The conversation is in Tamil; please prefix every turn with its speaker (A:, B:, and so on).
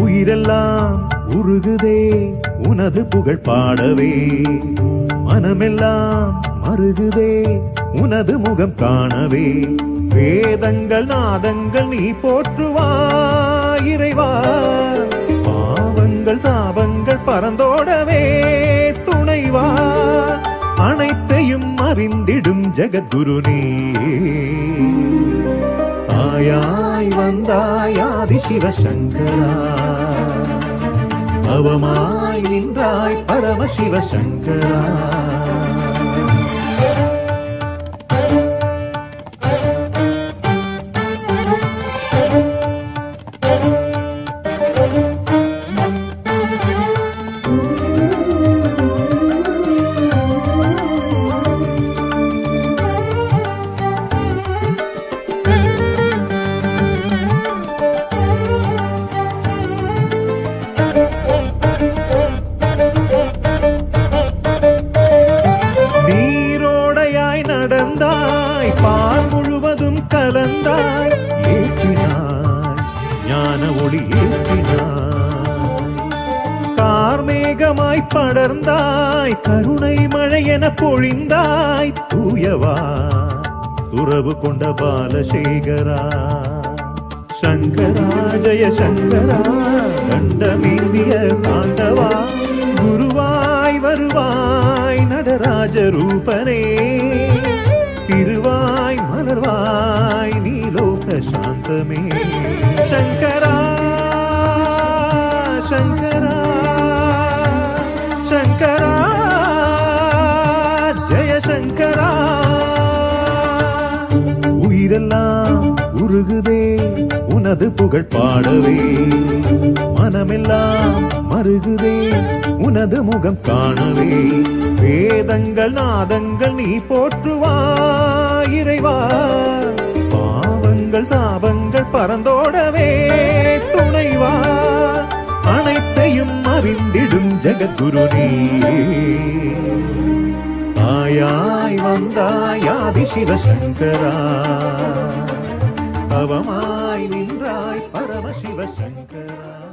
A: உயிரெல்லாம் உருகுதே உனது புகழ் பாடவே. மனமெல்லாம் மருகுதே உனது முகம் காணவே. வேதங்கள் நாதங்கள் நீ போற்றுவாய் இறைவா. பாவங்கள் சாபங்கள் பறந்தோடவே. அறிந்திடும் ஜெகத்குரு ஆயாய் வந்தாயாதி சிவசங்கரா அவமாய் நின்றாய் பரம கலந்தாய் ஏற்றினாய் ஞான ஒளி ஏற்றினாய். கார்மேகமாய் படர்ந்தாய் கருணை மழை என பொழிந்தாய் தூயவா துறவு கொண்ட பாலசேகரா. சங்கரா ஜய சங்கரா தண்டமேந்திய தாண்டவா குருவாய் வருவாய் நடராஜ ரூபனே. திருவாய் மலர்வாய் நீலோக சாந்தமே. சங்கரா சங்கரா சங்கரா ஜெய சங்கரா. உயிரெல்லாம் உருகுதே உனது புகழ் பாடவே. மனமெல்லாம் மருகுதே உனது முகம் காணவே. வேதங்கள் நாதங்கள் நீ போற்றுவாய். இறைவா. பாவங்கள் சாபங்கள் பறந்தோடவே துணைவா. அனைத்தையும் அறிந்திடும் ஜெகத்குரு ஆயாய் வந்தாயாதி சிவசங்கரா அவமாய் நின்றாய் பரமசிவசங்கரா.